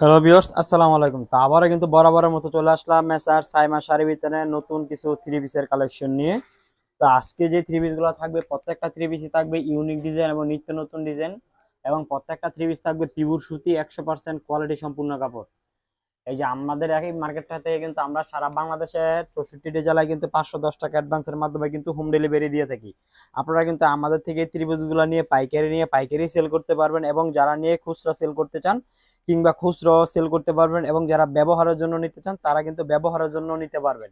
Hello বিয়র্স আসসালামু আলাইকুম। তো আবারও কিন্তু বরাবরের মতো চলে আসলাম মেসার সাইমা শাড়ি বিতানে নতুন কিছু থ্রি পিসের কালেকশন নিয়ে। তো আজকে যে থ্রি পিসগুলো থাকবে, প্রত্যেকটা থ্রি পিসই থাকবে ইউনিক ডিজাইন এবং নিত্য নতুন ডিজাইন এবং প্রত্যেকটা থ্রি পিস থাকবে পিওর সুতি, একশো পার্সেন্ট কোয়ালিটি সম্পূর্ণ কাপড়। এই যে আমাদের একই মার্কেটটা থেকে কিন্তু আমরা সারা বাংলাদেশের চৌষট্টিটি জেলায় কিন্তু পাঁচশো দশ টাকা অ্যাডভান্সের মাধ্যমে কিন্তু হোম ডেলিভারি দিয়ে থাকি। আপনারা কিন্তু আমাদের থেকে থ্রি পিসগুলো নিয়ে পাইকারি নিয়ে পাইকারি সেল করতে পারবেন এবং যারা নিয়ে খুচরা সেল করতে চান কিংবা খুচরো সেল করতে পারবেন এবং যারা ব্যবহারের জন্য নিতে চান, তারা কিন্তু ব্যবহারের জন্য নিতে পারবেন।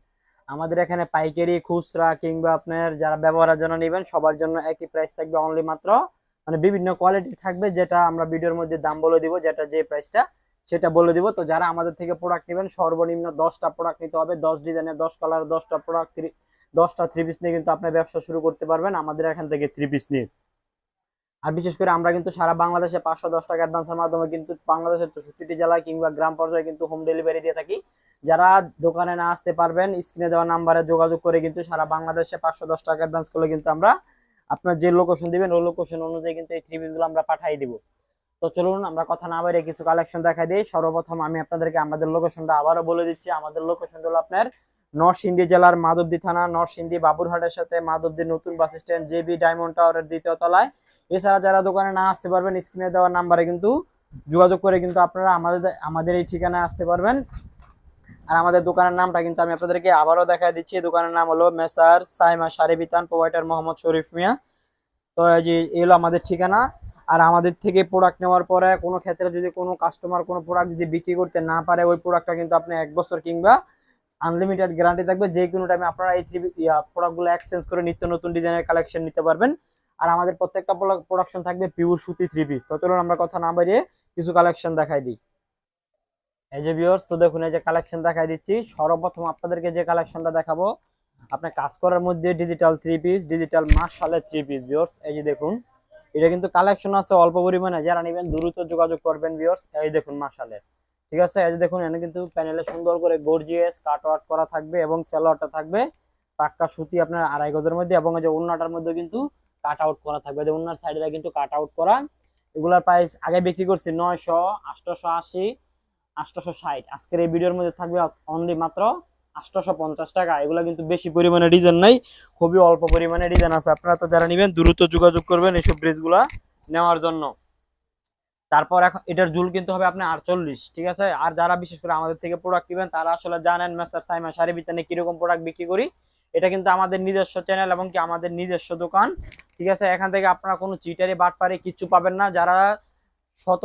আমাদের এখানে পাইকারি, খুচরা কিংবা আপনার যারা ব্যবহারের জন্য নেবেন, সবার জন্য একই প্রাইস থাকবে অনলি মাত্র মানে বিভিন্ন কোয়ালিটি থাকবে যেটা আমরা ভিডিওর মধ্যে দাম বলে দিব, যেটা যে প্রাইসটা সেটা বলে দিব। তো যারা আমাদের থেকে প্রোডাক্ট নেবেন, সর্বনিম্ন দশটা প্রোডাক্ট নিতে হবে। দশ ডিজাইনের দশ কালার দশটা প্রোডাক্ট দশটা থ্রি পিস নিয়ে কিন্তু আপনার ব্যবসা শুরু করতে পারবেন। আমাদের এখান থেকে থ্রি পিস নিয়ে। আর বিশেষ করে আমরা কিন্তু সারা বাংলাদেশে পাঁচশো দশ টাকা অ্যাডভান্সের মাধ্যমে কিন্তু বাংলাদেশের চৌষট্টিটি জেলায় কিংবা গ্রাম পর্যায়ে কিন্তু হোম ডেলিভারি দিয়ে থাকি। যারা দোকানে না আসতে পারবেন স্ক্রিনে দেওয়া নাম্বারে যোগাযোগ করে কিন্তু সারা বাংলাদেশে পাঁচশো দশ টাকা অ্যাডভান্স করলে কিন্তু আমরা আপনার যে লোকেশন দিবেন, ওই লোকেশন অনুযায়ী কিন্তু এই থ্রি পিসগুলো আমরা পাঠিয়ে দিব। তো চলুন, আমরা কথা না বাইরে কিছু কালেকশন দেখাই দিই। সর্বপ্রথম আমি আপনাদেরকে আমাদের লোকেশনটা আবারও বলে দিচ্ছি। আমাদের লোকেশন হলো আপনার নরসিংদী জেলার মাধবদী থানা, নরসিংদী বাবুরহাটের সাথে মাধবদী নতুন বাস স্ট্যান্ড জেবি ডায়মন্ড টাওয়ারের দ্বিতীয় তলায়। এছাড়া যারা দোকানে না আসতে পারবেন, স্ক্রিনে দেওয়ার নাম্বারে কিন্তু যোগাযোগ করে কিন্তু আপনারা আমাদের আমাদের এই ঠিকানায় আসতে পারবেন। আর আমাদের দোকানের নামটা কিন্তু আমি আপনাদেরকে আবারও দেখা দিচ্ছি। দোকানের নাম হলো মেসার সাইমা শাড়ি বিতান প্রোভাইডার মোহাম্মদ শরীফ মিয়া। তো এই যে, এই হলো আমাদের ঠিকানা। আর আমাদের থেকে প্রোডাক্ট নেওয়ার পরে কোনো ক্ষেত্রে যদি কোনো কাস্টমার কোনো প্রোডাক্ট যদি বিক্রি করতে না পারে, ওই প্রোডাক্টটা কিন্তু আপনি এক বছর কিংবা আনলিমিটেড গ্যারান্টি থাকবে, যে কোনো টাইমে আপনারা এই থ্রি প্রোডাক্টগুলো এক্সচেঞ্জ করে নিত্য নতুন ডিজাইনের কালেকশন নিতে পারবেন। আর আমাদের প্রত্যেকটা প্রোডাকশন থাকবে পিওর সুতি থ্রি পিস তো চলুন আমরা কথা না বাড়িয়ে কিছু কালেকশন দেখাই দিই। এই যে ভিউয়ার্স তো দেখুন, এই যে কালেকশন দেখাই দিচ্ছি। সর্বপ্রথম আপনাদেরকে যে কালেকশনটা দেখাবো আপনার কাজ করার মধ্যে ডিজিটাল থ্রি পিস ডিজিটাল মার্শালের থ্রি পিস ভিউয়ার্স এই যে দেখুন, এটা কিন্তু কালেকশন আছে অল্প পরিমাণে। যারা নেবেন, দ্রুত যোগাযোগ করবেন ভিউয়ার্স এই দেখুন মাসালের ঠিক আছে? এই যে দেখুন এখানে কিন্তু প্যানেলে সুন্দর করে গর্জিয়াস কাট আউট করা থাকবে এবং সেলোয়ারটা থাকবে। পাক্কা সুতি আপনার আড়াই গজের মধ্যে এবং যে উন্নাটার মধ্যে কিন্তু কাট আউট করা থাকবে। যে উন্নার সাইডে কিন্তু কাট আউট করা। এগুলার প্রাইস আগে বিক্রি করছি নয়শো আটশোশো আশি আটশোশো ষাট। আজকের এই ভিডিওর মধ্যে থাকবে অনলি মাত্র আটশোশো পঞ্চাশ টাকা। এগুলো কিন্তু বেশি পরিমাণে ডিজাইন নাই, খুবই অল্প পরিমাণে ডিজাইন আছে। আপনারা তো যারা নেবেন, দ্রুত যোগাযোগ করবেন এইসব ড্রেসগুলা নেওয়ার জন্য। তারপর এখন এটার জুল কিন্তু হবে আপনার আটচল্লিশ, ঠিক আছে? আর যারা বিশেষ করে আমাদের থেকে প্রোডাক্ট নেবেন তারা আসলে জানেন মেসার সাইমা শাড়ি বিতানে কীরকম প্রোডাক্ট বিক্রি করি। এটা কিন্তু আমাদের নিজস্ব চ্যানেল এবং কি আমাদের নিজস্ব দোকান, ঠিক আছে? এখান থেকে আপনারা কোনো চিটারি বাটপারি কিচ্ছু পাবেন না। যারা শত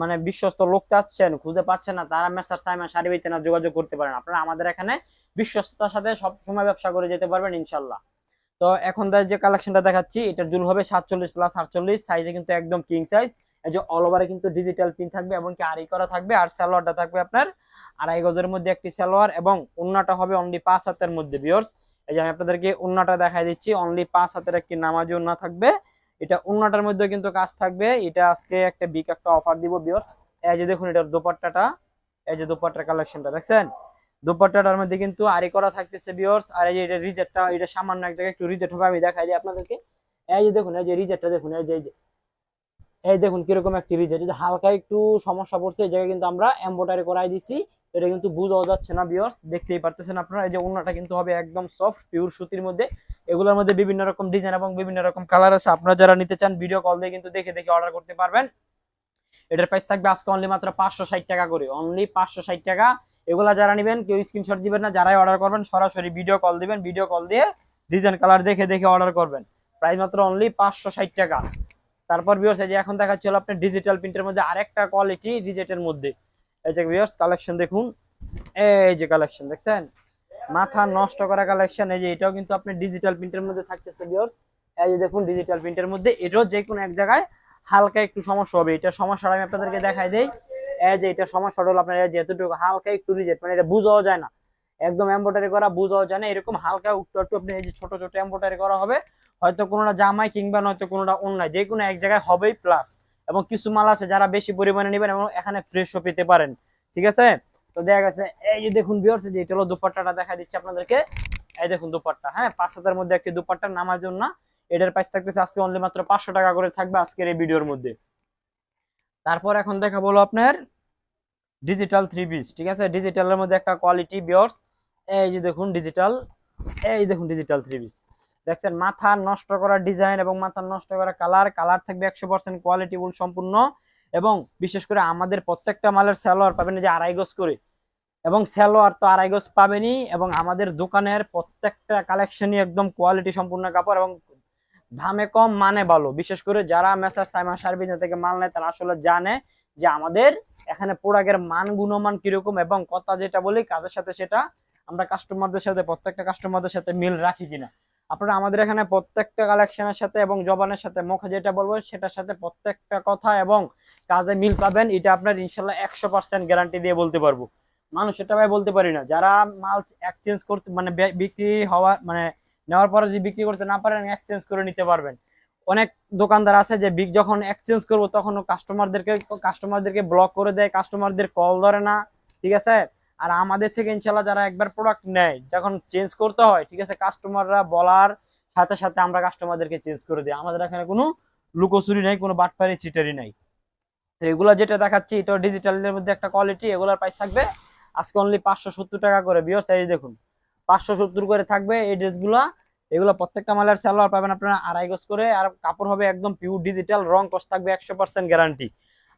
মানে বিশ্বস্ত লোক চাচ্ছেন, খুঁজে পাচ্ছেন না, তারা মেসার সাইমা শাড়ি বিতানে যোগাযোগ করতে পারেন। আপনারা আমাদের এখানে বিশ্বস্ততার সাথে সব সময় ব্যবসা করে যেতে পারবেন ইনশাল্লাহ তো এখন যে কালেকশনটা দেখাচ্ছি, এটার জুল হবে সাতচল্লিশ প্লাস আটচল্লিশ সাইজে কিন্তু একদম কিং সাইজ এই যে অল ওভারে কিন্তু ডিজিটাল পিন থাকবে এবং কি আড়াই করা থাকবে আর সালোয়ারটা থাকবে আপনার আড়াই গজের মধ্যে একটি সালোয়ার এবং উন্নাটা হবে অনলি পাঁচ হাতের মধ্যে বিয়র্স এই যে আমি আপনাদেরকে উন্নাটা দেখাই দিচ্ছি অনলি পাঁচ হাতের একটি নামাজি উন্না থাকবে। এটা উন্নাটার মধ্যে কিন্তু কাজ থাকবে। এটা আজকে একটা বিগ একটা অফার দিব বিয়র্স এই যে দেখুন, এটার দোপাট্টাটা, এই যে দোপাট্টার কালেকশনটা দেখছেন? দোপাট্টাটার মধ্যে কিন্তু আড়ি করা থাকতেছে বিয়র্স আর এই যে এটা রিজেক্টটা, এটা সামান্য এক জায়গায় একটু রিজেক্ট হবে, আমি দেখাই দিই আপনাদেরকে। এই যে দেখুন, এই যে রিজেক্টটা দেখুন এই যে। এই দেখুন কীরকম একটি রিজেক্ট যদি হালকা একটু সমস্যা পড়ছে, এই জায়গায় কিন্তু আমরা এম্বোটারি করাই দিছি। এটা কিন্তু বোঝাও যাচ্ছে না বিয়ার্স দেখতেই পারতেছেন আপনারা। এই যে ওন্নাটা কিন্তু হবে একদম সফট পিওর সুতির মধ্যে। এগুলোর মধ্যে বিভিন্ন রকম ডিজাইন এবং বিভিন্ন রকম কালার আছে। আপনারা যারা নিতে চান ভিডিও কল দিয়ে কিন্তু দেখে দেখে অর্ডার করতে পারবেন। এটার প্রাইস থাকবে আজকে অনলি মাত্র পাঁচশো ষাট টাকা করে। অনলি পাঁচশো ষাট টাকা। এগুলা যারা নেবেন, কেউ স্ক্রিনশট দিবেন না, যারাই অর্ডার করবেন, সরাসরি ভিডিও কল দিবেন। ভিডিও কল দিয়ে ডিজাইন কালার দেখে দেখে অর্ডার করবেন। প্রাইস মাত্র অনলি পাঁচশো ষাট টাকা। তারপর ভিউয়ার্স এই যে এখন দেখাচ্ছি হলো আপনার ডিজিটাল প্রিন্টের মধ্যে আরেকটা কোয়ালিটি ডিজিটের মধ্যে। এই যে ভিউয়ার্স কালেকশন দেখুন। এই যে কালেকশন দেখছেন? মাথা নষ্ট করা কালেকশন এই যে এটাও কিন্তু আপনি ডিজিটাল প্রিন্টের মধ্যে থাকতেছে ভিউয়ার্স এই যে দেখুন ডিজিটাল প্রিন্টের মধ্যে এটাও যে কোনো এক জায়গায় হালকা একটু সমস্যা হবে। এটা সমস্যাটা আমি আপনাদেরকে দেখাই দেই। এই যে এটা সমস্যাটা হলো আপনার, এই যে এতটুকু হালকা একটু রিজেক্ট মানে এটা বুঝাও যায় না। একদম এম্বোটারি করা বুঝাও যায় না। এরকম হালকা একটু একটু আপনি এই যে ছোট ছোট এম্বোটারি করা হবে। হয়তো কোনোটা জামাই কিংবা নয়তো কোনোটা অন্যায়, যে কোনো এক জায়গায় হবেই প্লাস এবং কিছু মাল আছে যারা বেশি পরিমাণে নেবেন এবং এখানে ফ্রেশও পেতে পারেন। ঠিক আছে? তো দেখা গেছে, এই যে দেখুন বিয়ার্স যে এটা হলো দুপাট্টাটা দেখা দিচ্ছে আপনাদেরকে। এই দেখুন দুপাট্টা হ্যাঁ? পাঁচ হাজার মধ্যে একটি দুপাট্টা নামার জন্য এটার প্রাইস থাকতেছে আজকে অনলি মাত্র পাঁচশো টাকা করে থাকবে আজকের এই ভিডিওর মধ্যে। তারপর এখন দেখা বলো আপনার ডিজিটাল থ্রি পিস ঠিক আছে? ডিজিটালের মধ্যে একটা কোয়ালিটি বিয়ার্স এই যে দেখুন ডিজিটাল এই দেখুন ডিজিটাল থ্রি পিস দেখছেন, মাথা নষ্ট করা ডিজাইন এবং মাথা নষ্ট করা কালার কালার থাকবে একশো পার্সেন্ট কোয়ালিটিফুল সম্পূর্ণ এবং বিশেষ করে আমাদের প্রত্যেকটা মালের স্যালোয়ার পাবেন যে আড়াই গজ করে। এবং স্যালোয়ার তো আড়াই গজ পাবেনই এবং আমাদের দোকানের প্রত্যেকটা কালেকশনই একদম কোয়ালিটি সম্পূর্ণ কাপড় এবং দামে কম মানে ভালো। বিশেষ করে যারা মেসার, সাইমা সার্ভিস থেকে মাল নেয়, তারা আসলে জানে যে আমাদের এখানে প্রোডাক্টের মান, গুণমান কীরকম এবং কথা যেটা বলি, কাজের সাথে সেটা আমরা কাস্টমারদের সাথে, প্রত্যেকটা কাস্টমারদের সাথে মিল রাখি কিনা। আপনারা আমাদের এখানে প্রত্যেকটা কালেকশনের সাথে এবং জবানের সাথে মুখে যেটা বলব সেটার সাথে প্রত্যেকটা কথা এবং কাজে মিল পাবেন, এটা আপনার ইনশাল্লাহ একশো পার্সেন্ট গ্যারান্টি দিয়ে বলতে পারব। মানুষ এটা ভাই বলতে পারি না। যারা মাল এক্সচেঞ্জ করতে মানে বিক্রি হওয়া মানে নেওয়ার পরে যদি বিক্রি করতে না পারেন এক্সচেঞ্জ করে নিতে পারবেন। অনেক দোকানদার আছে যে বিগ যখন এক্সচেঞ্জ করব তখন কাস্টমারদেরকে কাস্টমারদেরকে ব্লক করে দেয় কাস্টমারদের কল ধরে না। ঠিক আছে? আর আমাদের থেকে ইনশাল্লাহ যারা একবার প্রোডাক্ট নেয়, যখন চেঞ্জ করতে হয়, ঠিক আছে কাস্টমাররা বলার সাথে সাথে আমরা কাস্টমারদেরকে চেঞ্জ করে দিই। আমাদের এখানে কোনো লুকোচুরি নেই, কোনো বাটপারি চিটারি নাই। তো এগুলো যেটা দেখাচ্ছি, এটা ডিজিটালের মধ্যে একটা কোয়ালিটি এগুলোর প্রাইস থাকবে আজকে অনলি পাঁচশো সত্তর টাকা করে। বিও সাইজ দেখুন, পাঁচশো সত্তর করে থাকবে এই ড্রেসগুলো এগুলো প্রত্যেকটা মালের সালোয়ার পাবেন আপনারা আড়াই গজ করে, আর কাপড় হবে একদম পিওর ডিজিটাল রং কস থাকবে একশো পার্সেন্ট গ্যারান্টি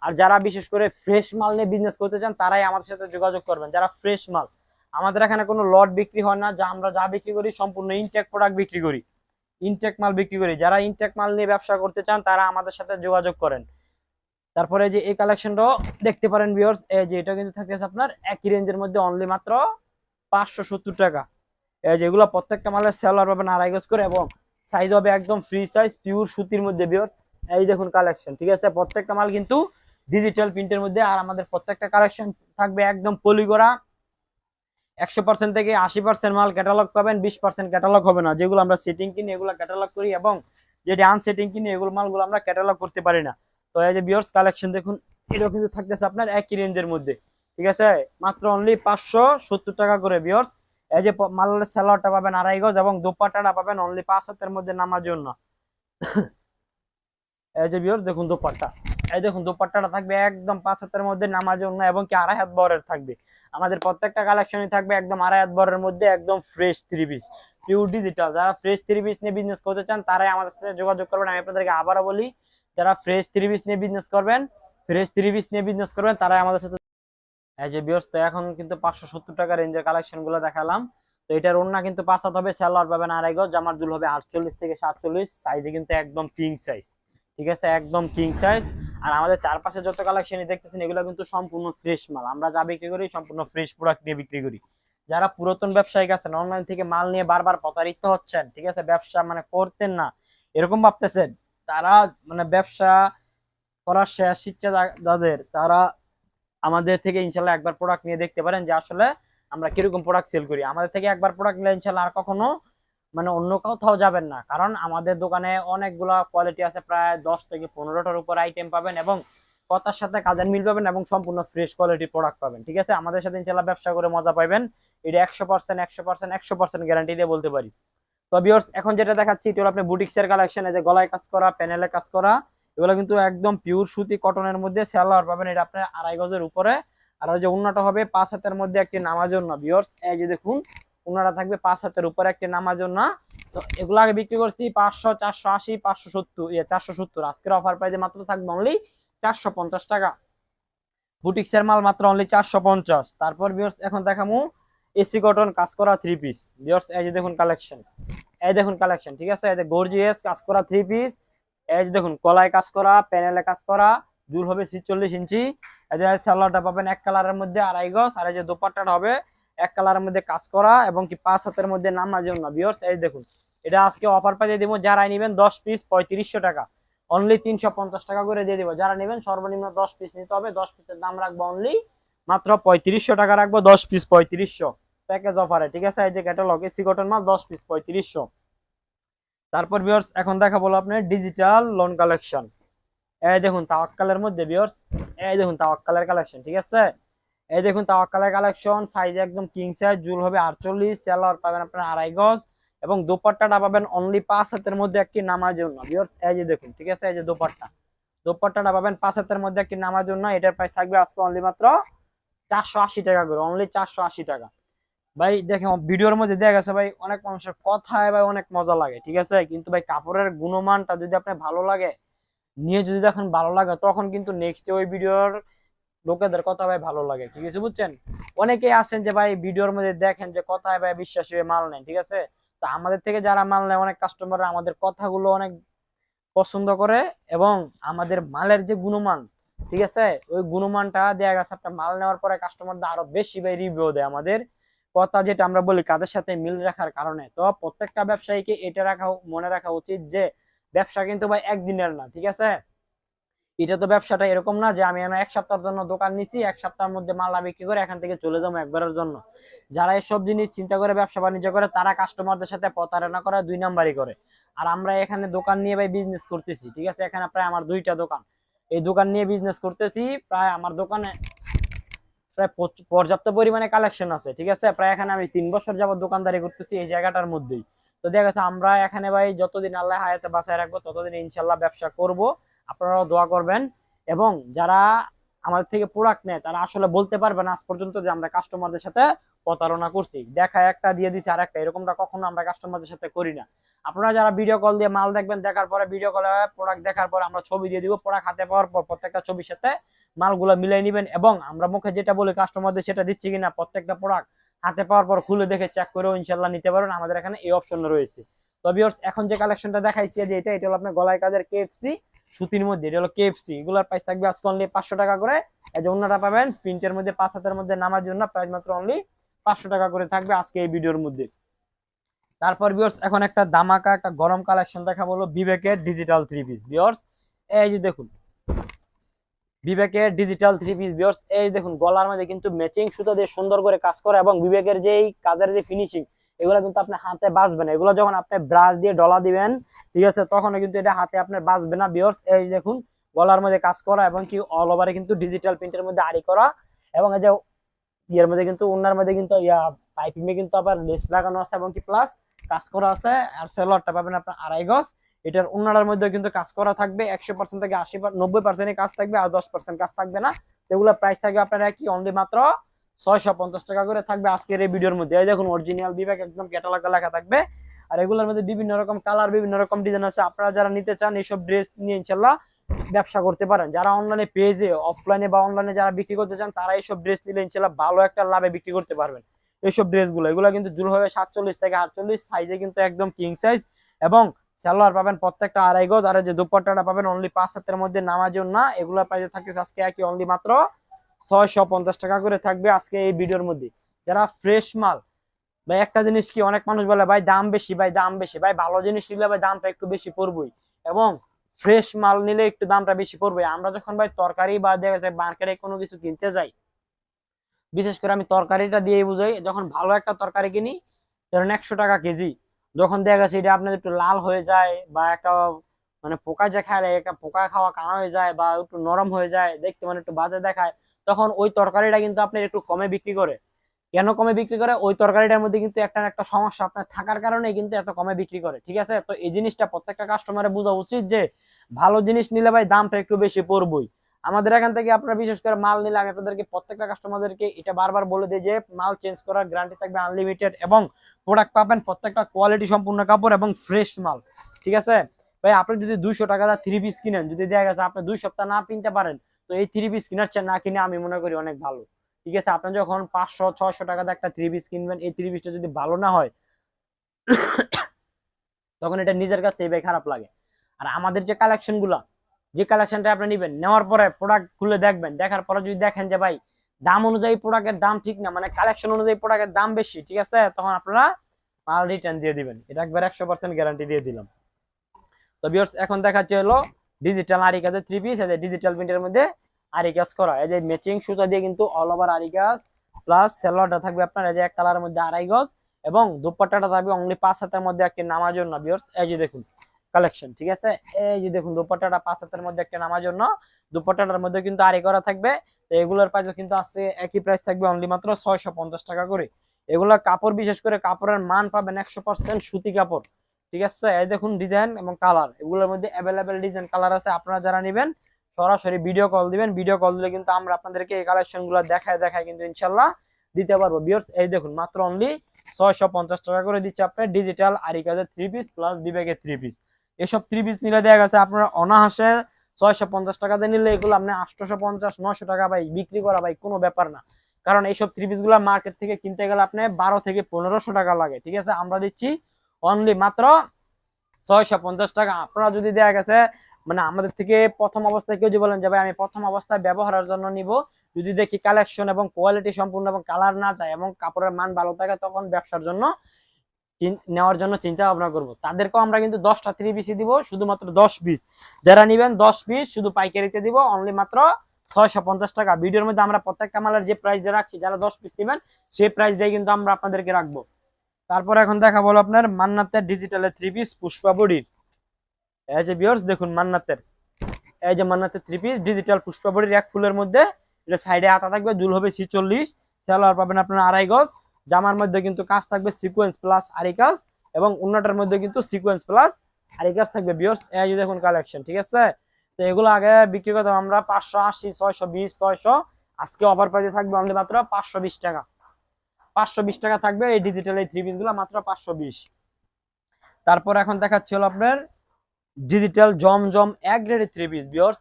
আর যারা বিশেষ করে ফ্রেশ মাল নিয়ে বিজনেস করতে চান, তারাই আমাদের সাথে যোগাযোগ করবেন। যারা ফ্রেশ মাল, আমাদের এখানে কোনো লট বিক্রি হয় না, যা আমরা যা বিক্রি করি, সম্পূর্ণ ইনটেক প্রোডাক্ট বিক্রি করি। ইনটেক মাল বিক্রি করি। যারা ইনটেক মাল নিয়ে ব্যবসা করতে চান, তারা আমাদের সাথে যোগাযোগ করেন। তারপরে যে এই কালেকশনটাও দেখতে পারেন ভিউয়ার্স এই যে এটা কিন্তু থাকতেছে আপনার একই রেঞ্জের মধ্যে অনলি মাত্র পাঁচশো সত্তর টাকা। এই যেগুলো প্রত্যেকটা মালের সেলার পাবেন আড়াই গজ করে এবং সাইজ হবে একদম ফ্রি সাইজ পিওর সুতির মধ্যে ভিউয়ার্স এই দেখুন কালেকশন ঠিক আছে? প্রত্যেকটা মাল কিন্তু ডিজিটাল প্রিন্টের মধ্যে আর আমাদের প্রত্যেকটা কালেকশন থাকবে একদম পলি করা। একশো পার্সেন্ট থেকে আশি পার্সেন্ট মাল ক্যাটালগ পাবেন, বিশ পার্সেন্ট ক্যাটালগ হবে না। যেগুলো আমরা সেটিং কিনি, এগুলো ক্যাটালগ করি এবং যেটি আনসেটিং কিনি, এগুলো মালগুলো আমরা ক্যাটালগ করতে পারি না। তো এই যে বিয়র্স কালেকশন দেখুন, এটাও কিন্তু থাকতেছে আপনার একই রেঞ্জের মধ্যে। ঠিক আছে? মাত্র অনলি পাঁচশো সত্তর টাকা করে বিয়ার্স এই যে মালের স্যালোয়ারটা পাবেন আড়াই গজ এবং দোপাট্টাটা পাবেন অনলি পাঁচ হাতের মধ্যে নামার জন্য। এই যে বিয়ার্স দেখুন দোপাট্টা। এই দেখুন, দোপাট্টাটা থাকবে একদম পাঁচ হাতের মধ্যে নামার জন্য এবং কি আড়াই হাত বরের থাকবে। আমাদের প্রত্যেকটা কালেকশনই থাকবে একদম আড়াই হাত বরের মধ্যে একদম fresh three piece pure digital যারা ফ্রেশ থ্রি পিস নিয়ে বিজনেস করতে চান, তারাই আমাদের সাথে যোগাযোগ করবেন। আমি আপনাদেরকে আবারও বলি, যারা ফ্রেশ থ্রি পিস নিয়ে বিজনেস করবেন ফ্রেশ থ্রি পিস নিয়ে বিজনেস করবেন, তারাই আমাদের সাথে এই যে বিয়স তো এখন কিন্তু পাঁচশো সত্তর টাকা রেঞ্জের কালেকশনগুলো দেখালাম। তো এটার ওন্না কিন্তু পাঁচ হাত হবে স্যালোয়ার পাবেন আড়াই গজ জামার দুল হবে আটচল্লিশ থেকে সাতচল্লিশ সাইজে কিন্তু একদম কিং সাইজ ঠিক আছে? একদম কিং সাইজ আর আমাদের চারপাশে যত কালেকশনই দেখতেছেন, এগুলো কিন্তু সম্পূর্ণ ফ্রেশ মাল। আমরা যা বিক্রি করি, সম্পূর্ণ ফ্রেশ প্রোডাক্ট নিয়ে বিক্রি করি। যারা পুরাতন ব্যবসায়িক আছেন অনলাইন থেকে মাল নিয়ে বারবার প্রতারিত হচ্ছেন, ঠিক আছে? ব্যবসা মানে করতেন না। এরকম ভাবতেছেন, তারা মানে ব্যবসা করার শেষ ইচ্ছা যাদের, তারা আমাদের থেকে ইনশাল্লাহ একবার প্রোডাক্ট নিয়ে দেখতে পারেন যে আসলে আমরা কীরকম প্রোডাক্ট সেল করি। আমাদের থেকে একবার প্রোডাক্ট নিলে ইনশাল্লাহ আর কখনো মানে অন্য কোথাও যাবেন না। কারণ আমাদের দোকানে অনেকগুলা কোয়ালিটি আছে, প্রায় দশ থেকে পনেরোটার উপর আইটেম পাবেন এবং কথার সাথে কাজের মিল পাবেন এবং সম্পূর্ণ ফ্রেশ কোয়ালিটি প্রোডাক্ট পাবেন। ঠিক আছে? আমাদের সাথে ইনশাল্লাহ ব্যবসা করে মজা পাবেন এটা একশো পার্সেন্ট একশো পার্সেন্ট একশো পার্সেন্ট গ্যারান্টি দিয়ে বলতে পারি। তো ভিউয়ার্স এখন যেটা দেখাচ্ছি, এটা হলো আপনি বুটিক্সের কালেকশন যে গলায় কাজ করা প্যানেলে কাজ করা, এগুলো কিন্তু একদম পিওর সুতি কটনের মধ্যে সালোয়ার পাবেন। এটা আপনার আড়াই গজের উপরে। আর যে উন্নাটা হবে পাঁচ হাতের মধ্যে একটি নামাজের না ভিউয়ার্স এই যে দেখুন উন্নাটা থাকবে পাঁচ হাতের উপরে একটি নামাজের না তো এগুলো আগে বিক্রি করছি পাঁচশো, চারশো আশি, পাঁচশো সত্তর ইয়ে চারশো সত্তর। আজকের অফার প্রাইজে মাত্র থাকবে অনলি চারশো পঞ্চাশ টাকা। বুটিক্সের মাল মাত্র অনলি চারশো পঞ্চাশ। তারপর ভিউয়ার্স এখন দেখামু এসি কটন কাজ করা থ্রি পিস ভিউয়ার্স এই যে দেখুন কালেকশন এই দেখুন কালেকশন ঠিক আছে? এই যে গর্জিয়াস কাজ করা থ্রি পিস এই যে দেখুন, কলায় কাজ করা প্যানেলে কাজ করা, দুল হবে ছিচল্লিশ ইঞ্চি। এই যে সালোয়ারটা পাবেন এক কালারের মধ্যে আড়াই গজ। আর এই যে দোপাট্টাটা হবে এক কালারের মধ্যে কাজ করা এবং কি পাঁচ হাতের মধ্যে নামার জন্য ভিউয়ার্স এই দেখুন। এটা আজকে অফার পাইয়ে দিব যারাই নেবেন দশ পিস পঁয়ত্রিশশো টাকা। অনলি তিনশো পঞ্চাশ টাকা করে দিয়ে দিব। যারা নেবেন, সর্বনিম্ন দশ পিস নিতে হবে। দশ পিসের দাম রাখব অনলি মাত্র পঁয়ত্রিশশো টাকা রাখব, দশ পিস পঁয়ত্রিশশো। প্যাকেজ অফারে ঠিক আছে? এই যে ক্যাটালগ এসি কটন মাল, দশ পিস পঁয়ত্রিশশো। তারপর ভিউয়ার্স এখন দেখা বলো আপনার ডিজিটাল লোন কালেকশন এই দেখুন, তাওয়াক্কালের মধ্যে ভিউয়ার্স এই দেখুন, তাওয়াক্কালের কালেকশন ঠিক আছে? এই দেখুন, তাওয়াক্কালের কালেকশন সাইজ একদম কিং সাইজ জুল হবে আটচল্লিশ সেলার পাবেন আপনার আড়াই গজ, এবং দোপাট্টাটা পাবেন অনলি পাঁচ হাতের মধ্যে একটি নামার জন্য। এই যে দেখুন, ঠিক আছে? এই যে দোপাট্টা। দোপাট্টাটা পাবেন পাঁচ হাতের মধ্যে একটি নামার জন্য। এটার প্রাইস থাকবে আজকে অনলি মাত্র চারশো আশি টাকা করে অনলি চারশো আশি টাকা। ভাই, দেখেন, ভিডিওর মধ্যে দেখা গেছে ভাই, অনেক মানুষের কথায় ভাই, অনেক মজা লাগে, ঠিক আছে? কিন্তু ভাই, কাপড়ের গুণমানটা যদি আপনার ভালো লাগে, নিয়ে যদি দেখেন ভালো লাগে, তখন কিন্তু নেক্সট ওই ভিডিওর লোকেদের কথা ভাই ভালো লাগে, ঠিক আছে বুঝছেন? অনেকেই আছেন যে ভাই ভিডিওর মধ্যে দেখেন যে কথায় ভাই বিশ্বাসী হয়ে মাল নেন ঠিক আছে? তো আমাদের থেকে যারা মাল নেয়, অনেক কাস্টমার আমাদের কথাগুলো অনেক পছন্দ করে এবং আমাদের মালের যে গুণমান, ঠিক আছে? ওই গুণমানটা দেয়া গেছে আপনার মাল নেওয়ার পরে কাস্টমারদের আরও বেশি ভাই রিভিউ দেয় আমাদের। কথা যেটা আমরা বলি কাদের সাথে মিল রাখার কারণে। তো প্রত্যেকটা ব্যবসায়ীকে এটা রাখা মনে রাখা উচিত যে ব্যবসা কিন্তু ভাই একদিনের না, ঠিক আছে? এটা তো ব্যবসাটা এরকম না যে আমি এক সপ্তাহের জন্য দোকান নিছি, এক সপ্তাহের মধ্যে মাল বিক্রি করে এখান থেকে চলে যাব একবারের জন্য? যারা এসব জিনিস চিন্তা করে, ব্যবসা বাণিজ্য করে, তারা কাস্টমারদের সাথে প্রতারণা করে, দুই নাম্বারই করে। আর আমরা এখানে দোকান নিয়ে ভাই বিজনেস করতেছি, ঠিক আছে? এখানে প্রায় আমার দুইটা দোকান। এই দোকান নিয়ে বিজনেস করতেছি, প্রায় আমার দোকানে প্রায় পর্যাপ্ত পরিমাণে কালেকশন আছে, ঠিক আছে? প্রায় এখানে আমি তিন বছর যাবত দোকানদারি করতেছি এই জায়গাটার মধ্যেই। তো দেখা গেছে, আমরা এখানে ভাই যতদিন আল্লাহ হায়াতে বাঁচায় রাখব, ততদিন ইনশাল্লাহ ব্যবসা করব। আপনারাও দোয়া করবেন এবং যারা আমাদের থেকে প্রোডাক্ট নেয়, তারা আসলে বলতে পারবে না আজ পর্যন্ত যে আমরা কাস্টমারদের সাথে প্রতারণা করছি। দেখা একটা দিয়ে দিছি আর একটা এরকমটা কখনো আমরা কাস্টমারদের সাথে করি না। আপনারা যারা ভিডিও কল দিয়ে মাল দেখবেন, দেখার পরে ভিডিও কলে প্রোডাক্ট দেখার পর আমরা ছবি দিয়ে দিব প্রোডাক্ট হাতে পাওয়ার পর প্রত্যেকটা ছবির সাথে মালগুলো মিলাই নিবেন এবং আমরা মুখে যেটা বলি কাস্টমারদের সেটা দিচ্ছি কিনা, প্রত্যেকটা প্রোডাক্ট হাতে পাওয়ার পর খুলে দেখে চেক করেও ইনশাল্লাহ নিতে পারবেন। আমাদের এখানে এই অপশন রয়েছে। তো viewers, এখন যে কালেকশনটা দেখাইছি যে এটা এটা হলো আপনার গলায় কাজের কেএফসি সুতির মধ্যে এটা হলো কেএফসি এগুলোর প্রাইস থাকবে আজকে অনলি পাঁচশো টাকা করে। এই যে অন্যটা পাবেন প্রিন্টের মধ্যে পাঁচ হাতের মধ্যে নামার জন্য প্রাইস মাত্র অনলি পাঁচশো টাকা করে থাকবে আজকে এই ভিডিওর মধ্যে। তারপর বিয়র্স এখন একটা দামাকা একটা গরম কালেকশন দেখা বলো বিবেকের ডিজিটাল থ্রি পিস বিয়র্স এই যে দেখুন বিবেকের ডিজিটাল থ্রি পিস বিয়র্স এই দেখুন গলার মধ্যে কিন্তু ম্যাচিং সুতো দিয়ে সুন্দর করে কাজ করে এবং বিবেকের যে কাজের যে ফিনিশিং এগুলো কিন্তু আপনার হাতে বাঁচবে না। এগুলো যখন আপনি ব্রাশ দিয়ে ডলা দিবেন, ঠিক আছে তখন কিন্তু এটা হাতে আপনার বাঁচবে না বিয়র্স এই দেখুন, গলার মধ্যে কাজ করা এবং কি অল ওভারে কিন্তু ডিজিটাল প্রিন্টের মধ্যে আড়ি করা এবং এই যে ইয়ের মধ্যে কিন্তু ওনার মধ্যে কিন্তু, ইয়া পাইপিং এ কিন্তু আবার লেস লাগানো আছে এবং কি প্লাস কাজ করা আছে। আর সেলরটা পাবেন আপনার আড়াই গজ। এটার উন্নার মধ্যে কিন্তু কাজ করা থাকবে, একশো পার্সেন্ট থেকে আশি, নব্বই পার্সেন্ট কাজ থাকবে আর দশ পার্সেন্ট কাজ থাকবে না। এগুলো প্রাইস থাকবে আপনার কি অনলি মাত্র ছয়শো পঞ্চাশ টাকা করে থাকবে আজকের এই ভিডিওর মধ্যে। এই দেখুন অরিজিনাল বিভাগ একদম লেখা থাকবে। আর এগুলোর মধ্যে বিভিন্ন রকম কালার বিভিন্ন রকম ডিজাইন আছে। আপনারা যারা নিতে চান, এইসব ড্রেস নিয়ে ইনশাল্লাহ ব্যবসা করতে পারেন। যারা অনলাইনে পেজে অফলাইনে বা অনলাইনে যারা বিক্রি করতে চান, তারা এইসব ড্রেস নিলে ইনশাল্লাহ ভালো একটা লাভে বিক্রি করতে পারবেন। এইসব ড্রেসগুলো এগুলো কিন্তু জুল হবে সাতচল্লিশ থেকে আটচল্লিশ সাইজে কিন্তু একদম কিং সাইজ এবং সালোয়ার পাবেন প্রত্যেকটা আড়াই গজ, আর যে দুপাট্টাটা পাবেন অনলি পাঁচ হাতের মধ্যে, নামাজের না, এগুলোর প্রাইসে থাকতেছে আজকে একই অনলি মাত্র ছয়শো পঞ্চাশ টাকা করে থাকবে আজকে এই ভিডিওর মধ্যে। যারা ফ্রেশ মাল, ভাই, একটা জিনিস কি অনেক মানুষ বলে, ভাই, দাম বেশি, ভাই, দাম বেশি, ভাই, ভালো জিনিস নিলে, ভাই, দামটা একটু বেশি পড়বই। এবং ফ্রেশ মাল নিলে একটু দামটা বেশি পড়বে। আমরা যখন, ভাই, তরকারি বা দেখা যায় মার্কেটে কোনো কিছু কিনতে যাই, বিশেষ করে আমি তরকারিটা দিয়ে বুঝাই, যখন ভালো একটা তরকারি কিনি, ধরেন একশো টাকা কেজি, যখন দেখা গেছে এটা আপনার একটু লাল হয়ে যায় বা একটা মানে পোকা যে খায়, একটা পোকা খাওয়া কানা হয়ে যায় বা একটু নরম হয়ে যায়, দেখতে মানে একটু বাজে দেখায় তখন ওই তরকারিটা কিন্তু আপনার একটু কমে বিক্রি করে। কেন কমে বিক্রি করে? ওই তরকারিটার মধ্যে কিন্তু একটা একটা সমস্যা আপনার থাকার কারণে কিন্তু এত কমে বিক্রি করে, ঠিক আছে? তো এই জিনিসটা প্রত্যেকটা কাস্টমারে বোঝা উচিত যে, ভালো জিনিস নিলে ভাই দামটা একটু বেশি পড়বই। আমাদের এখান থেকে আপনারা বিশেষ করে মাল নিলে আমি আপনাদেরকে প্রত্যেকটা কাস্টমারদেরকে এটা বারবার বলে দিই যে, মাল চেঞ্জ করার গ্যারান্টি থাকবে আনলিমিটেড এবং প্রোডাক্ট পাবেন প্রত্যেকটা কোয়ালিটি সম্পূর্ণ কাপড় এবং ফ্রেশ মাল, ঠিক আছে? ভাই, আপনি যদি দুইশো টাকা থ্রি পিস কিনেন, যদি দেখা গেছে আপনি দুই সপ্তাহ না কিনতে পারেন তো এই থ্রি পিস কেনার চেয়ে না কিনে আমি মনে করি অনেক ভালো। ঠিক আছে? আপনি যখন পাঁচশো, ছয়শো টাকাতে একটা থ্রি পিস কিনবেন, এই থ্রি পিসটা যদি ভালো না হয়, তখন এটা নিজের কাছে এই ভাই খারাপ লাগে। আর আমাদের যে কালেকশনগুলা, যে কালেকশনটা আপনি নেবেন, নেওয়ার পরে প্রোডাক্ট খুলে দেখবেন, দেখার পরে যদি দেখেন যে ভাই, দাম অনুযায়ী প্রোডাক্টের দাম ঠিক না মানে কালেকশন অনুযায়ী প্রোডাক্টের দাম বেশি, ঠিক আছে? তখন আপনারা মাল রিটার্ন দিয়ে দিবেন। এটা একবার একশো পার্সেন্ট গ্যারান্টি দিয়ে দিলাম। তো বিয়ার্স এখন দেখাচ্ছে হলো ডিজিটাল আরি কাজের থ্রি পিস এই ডিজিটাল প্রিন্টের মধ্যে আরি কাজ করা এই যে ম্যাচিং সুতা দিয়ে কিন্তু অল ওভার আরি কাজ প্লাস সেলোয়ারটা থাকবে আপনার এই যে এক কালারের মধ্যে আড়াই গজ এবং দুপাট্টাটা থাকবে অনলি পাঁচ হাতের মধ্যে একটি নামার জন্য বিয়ার্স এই যে দেখুন কালেকশন ঠিক আছে? এই যে দেখুন, দুপাট্টাটা পাঁচ হাতের মধ্যে একটা নামার জন্য, দুপাট্টাটার মধ্যে কিন্তু আরি করা থাকবে। তো এগুলোর প্রাইস কিন্তু আছে একই প্রাইস থাকবে অনলি মাত্র ছয়শো পঞ্চাশ টাকা করে। এগুলোর কাপড়, বিশেষ করে কাপড়ের মান পাবেন একশো পার্সেন্ট সুতি কাপড়। ঠিক আছে? এই দেখুন ডিজাইন এবং কালার এগুলোর মধ্যে অ্যাভেলেবেল ডিজাইন কালার আছে, আপনারা যারা নেবেন, সরাসরি ভিডিও কল দিবেন। ভিডিও কল দিলে কিন্তু আমরা আপনাদেরকে এই কালেকশনগুলো দেখায় দেখায় কিন্তু ইনশাল্লাহ দিতে পারব। বিয়ার্স এই দেখুন, মাত্র অনলি ছয়শো পঞ্চাশ টাকা করে দিচ্ছে আপনার ডিজিটাল আরি কাজের থ্রি পিস প্লাস বিবেকের থ্রি পিস এসব থ্রি পিস নিলে দেখা গেছে আপনার অনাহাসে ছয়শো পঞ্চাশ টাকা দিয়ে নিলে এগুলো আপনি আটশোশো পঞ্চাশ নশো টাকা ভাই বিক্রি করা ভাই কোনো ব্যাপার না। কারণ এইসব থ্রি পিসগুলা মার্কেট থেকে কিনতে গেলে আপনি বারো থেকে পনেরোশো টাকা লাগে, ঠিক আছে? আমরা দিচ্ছি অনলি মাত্র ছয়শো পঞ্চাশ টাকা। আপনারা যদি দেখা গেছে মানে আমাদের থেকে প্রথম অবস্থায় কেউ যদি বলেন যে, ভাই, আমি প্রথম অবস্থায় ব্যবহারের জন্য নিব। যদি দেখি কালেকশন এবং কোয়ালিটি সম্পূর্ণ এবং কালার না যায় এবং কাপড়ের মান ভালো থাকে, তখন ব্যবসার জন্য নেওয়ার জন্য চিন্তা ভাবনা করব। তাদেরকেও আমরা কিন্তু দশটা থ্রি পিসই দিব, শুধুমাত্র দশ পিস যারা নিবেন দশ পিস শুধু পাইকারিতে দিব অনলি মাত্র ছয়শো পঞ্চাশ টাকা। ভিডিওর মধ্যে আমরা প্রত্যেকটা মালের যে প্রাইস রাখছি, যারা দশ পিস নেবেন, সেই প্রাইসটাই কিন্তু আমরা আপনাদেরকে রাখব। তারপর এখন দেখা বলো আপনার মান্নাতের ডিজিটালের থ্রি পিস পুষ্পা বডির এই যে বিয়ার্স দেখুন মান্নাতের। এই যে মান্নাতের থ্রি পিস ডিজিটাল পুষ্পা বডির এক ফুলের মধ্যে এটা সাইডে হাতা থাকবে, দুল হবে ছিচল্লিশ, সেলোয়ার পাবেন আপনার আড়াই গজ, জামার মধ্যে কিন্তু কাজ থাকবে সিকোয়েন্স প্লাস আড়াই কাজ, এবং উন্নটার মধ্যে কিন্তু সিকোয়েন্স প্লাস আড়াই কাজ থাকবে বিয়ার্স এই যে দেখুন কালেকশন ঠিক আছে? তো এগুলো আগে বিক্রি করতাম আমরা পাঁচশো আশি, ছয়শো বিশ, ছয়শো। আজকে অফার প্রাইসে থাকবে আমাদের মাত্র পাঁচশো বিশ টাকা। পাঁচশো বিশ টাকা থাকবে এই ডিজিটাল এই থ্রি পিসগুলো, মাত্র পাঁচশো বিশ। তারপর এখন দেখাচ্ছি হলো আপনার ডিজিটাল জমজম এক গ্রেডের থ্রি পিস বিয়ার্স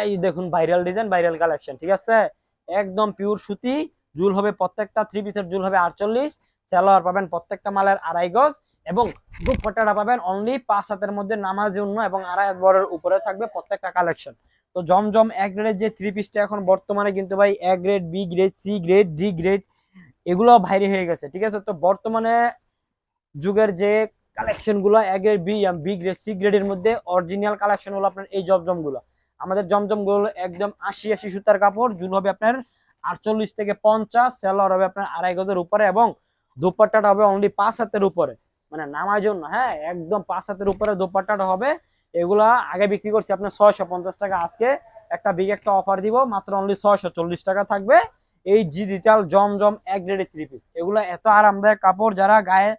এই দেখুন ভাইরাল ডিজাইন ভাইরাল কালেকশন ঠিক আছে? একদম পিওর সুতি, জুল হবে প্রত্যেকটা থ্রি পিসের জুল হবে আটচল্লিশ। সালোয়ার পাবেন প্রত্যেকটা মালের আড়াই গজ এবং দুপট্টাটা পাবেন অনলি পাঁচ হাতের মধ্যে নামাজ উন্ন এবং আড়াই হাত বড়ের উপরে থাকবে প্রত্যেকটা কালেকশন তো জমজম এক গ্রেডের যে থ্রি পিসটা এখন বর্তমানে কিন্তু ভাই A grade B grade C grade D grade এগুলো ভাইরে হয়ে গেছে, ঠিক আছে? তো বর্তমানে যুগের যে কালেকশনগুলো A grade B B grade C গ্রেডের মধ্যে অরিজিনাল কালেকশন হলো আপনার এই জমজমগুলো। আমাদের জমজমগুলো একদম আশি আশি সুতার কাপড় জুল হবে আপনার আটচল্লিশ থেকে পঞ্চাশ সেলার হবে আপনার আড়াই গজের উপরে এবং দুপাট্টাটা হবে অনলি পাঁচ হাতের উপরে। মানে নামার জন্য হ্যাঁ একদম পাঁচ হাতের উপরে দুপাট্টাটা হবে। এগুলা আগে বিক্রি করছি আপনার ছয়শো পঞ্চাশ টাকা। আজকে একটা বিগ একটা অফার দিব, মাত্র অনলি ছয়শো চল্লিশ টাকা থাকবে। এই ডিজিটাল জমজম এক গ্রেডের থ্রি পিস এগুলো এত আরামদায়ক কাপড় যারা গায়ে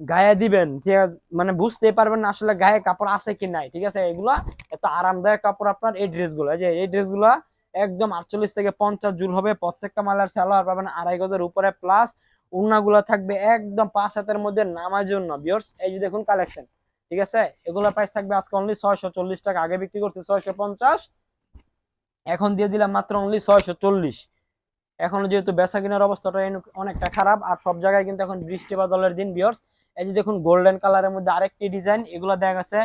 গায়ে দিবেন, ঠিক আছে মানে বুঝতে পারবেন না আসলে গায়ে কাপড় আছে কি নাই, ঠিক আছে? এগুলা এত আরামদায়ক কাপড় আপনার এই ড্রেসগুলো যে এই ড্রেসগুলো একদম আটচল্লিশ থেকে পঞ্চাশ জুল হবে, প্রত্যেকটা মালার সালোয়ার পাবেন আড়াই গজের উপরে প্লাস উন্নাগুলো থাকবে একদম পাঁচ হাতের মধ্যে নামার জন্য বিয়ার্স এই যে দেখুন কালেকশন ঠিক আছে? এগুলো প্রাইস থাকবে আজকে অনলি ছয়শো চল্লিশ টাকা, আগে বিক্রি করছে ছয়শো পঞ্চাশ, এখন দিয়ে দিলাম মাত্র অনলি ছয়শো চল্লিশ। এখন যেহেতু বেচা কেনার অবস্থাটা অনেকটা খারাপ, আর সব জায়গায় কিন্তু এখন বৃষ্টি বাদলের দিন বিয়ার্স এই যে দেখুন গোল্ডেন কালারের মধ্যে আরেকটি ডিজাইন এগুলো দেখা গেছে